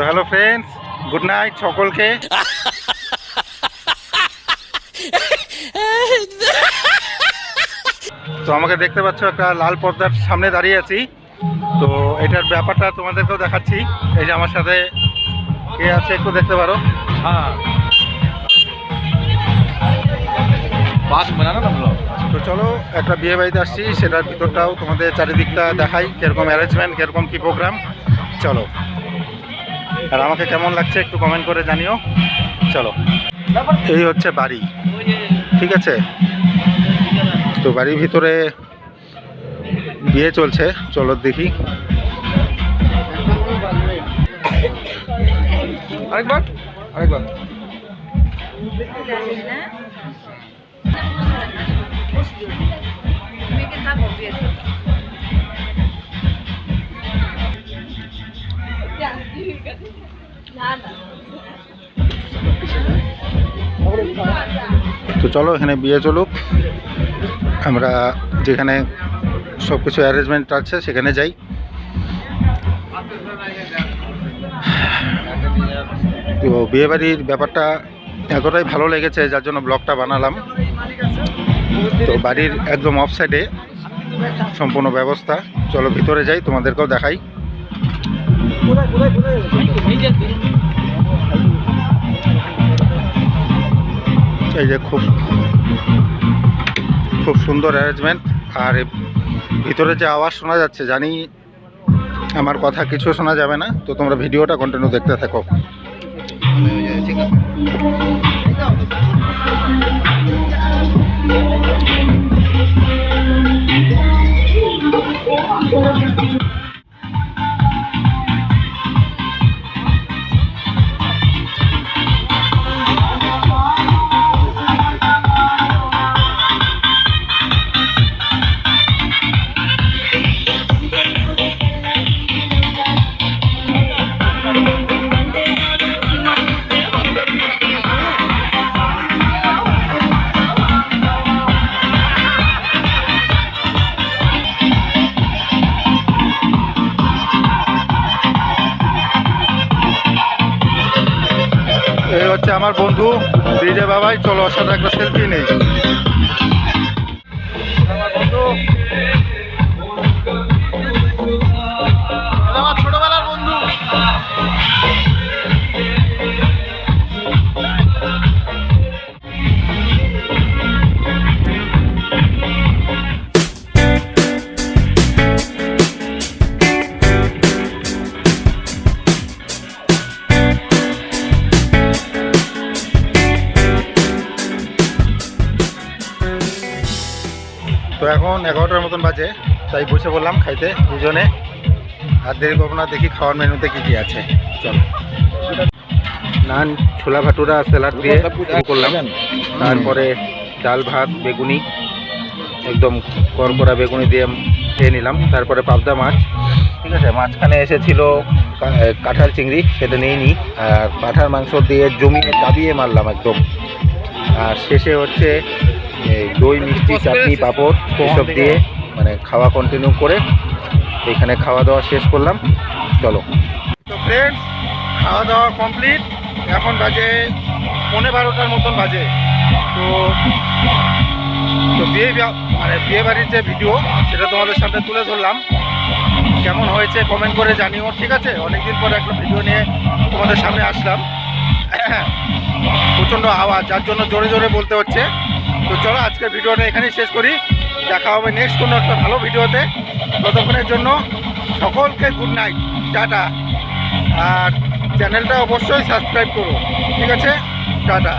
তো hello friends good night সকলকে। তো আমাকে দেখতে পাচ্ছ একটা লাল পর্দার সামনে দাঁড়িয়ে আছি। তো এটার ব্যাপারটা তোমাদেরকেও দেখাচ্ছি। এই যে আমার সাথে কে আছে একটু দেখতে পারো। হ্যাঁ। তো চলো একটা বিয়ে বাড়িতে আসছি সেটার ভিতরটাও তোমাদের চারিদিকটা দেখাই কীরকম অ্যারেঞ্জমেন্ট কীরকম কী প্রোগ্রাম চলো। আর আমাকে কেমন লাগছে একটু কমেন্ট করে জানিও। চলো। এই হচ্ছে বাড়ি। ঠিক আছে? তো বাড়ির ভিতরে বিয়ে চলছে। চলো দেখি। আরেকবার? আরেকবার। না তো চলো, এখানে বিয়ে চলুক। আমরা যেখানে সব কিছু অ্যারেঞ্জমেন্ট আছে, সেখানে যাই। তো বিয়েবাড়ির ব্যাপারটা এতটাই ভালো লেগেছে, যার জন্য ব্লগটা বানালাম। তো বাড়ির একদম অফ সাইডে সম্পূর্ণ ব্যবস্থা। চলো, ভিতরে যাই, তোমাদেরকেও দেখাই। এই যে খুব খুব সুন্দর অ্যারেঞ্জমেন্ট আর ভিতরে যে আওয়াজ শোনা যাচ্ছে, জানি আমার কথা কিছু শোনা যাবে না, তো তোমরা ভিডিওটা কন্টিনিউ দেখতে থাকো। আমার বন্ধু ডিজে বাবাই চলো ওর সাথে একটা সেলফি নেই। তো এখন এগারোটার মতন বাজে, তাই বসে বললাম খাইতে দুজনে। আর দেরি করব না, দেখি খাওয়ার মেনুতে কী কী আছে। চলো। নান, ছোলা ভাটুরা, স্যালাড দিয়ে করলাম। তারপরে ডাল ভাত, বেগুনি, একদম করকরা বেগুনি দিয়ে খেয়ে নিলাম। তারপরে পাবদা মাছ। ঠিক আছে, মাঝখানে এসেছিল কাঁঠাল চিংড়ি, সেটা নিয়ে নিই আর পাঠার মাংস দিয়ে জমিয়ে দাবিয়ে মারলাম একদম। আর শেষে হচ্ছে দই মিষ্টি চাটনি পাঁপড় এসব দিয়ে মানে খাওয়া কন্টিনিউ করে এখানে খাওয়া দাওয়া শেষ করলাম। চলো। তো ফ্রেন্ডস খাওয়া দাওয়া কমপ্লিট এখন বাজে পৌনে বারোটার মতন বাজে। তো তো বিয়ে মানে বিয়ে বাড়ির যে ভিডিও সেটা তোমাদের সামনে তুলে ধরলাম। কেমন হয়েছে কমেন্ট করে জানিও ঠিক আছে? অনেকদিন পরে একটা ভিডিও নিয়ে তোমাদের সামনে আসলাম। প্রচণ্ড আওয়াজ যার জন্য জোরে জোরে বলতে হচ্ছে। তো চলো আজকের ভিডিওটা এখানেই শেষ করি। দেখা হবে নেক্সট কোনো একটা ভালো ভিডিওতে। ততক্ষণের জন্য সকলকে গুড নাইট টাটা। আর চ্যানেলটা অবশ্যই সাবস্ক্রাইব করো, ঠিক আছে? টাটা।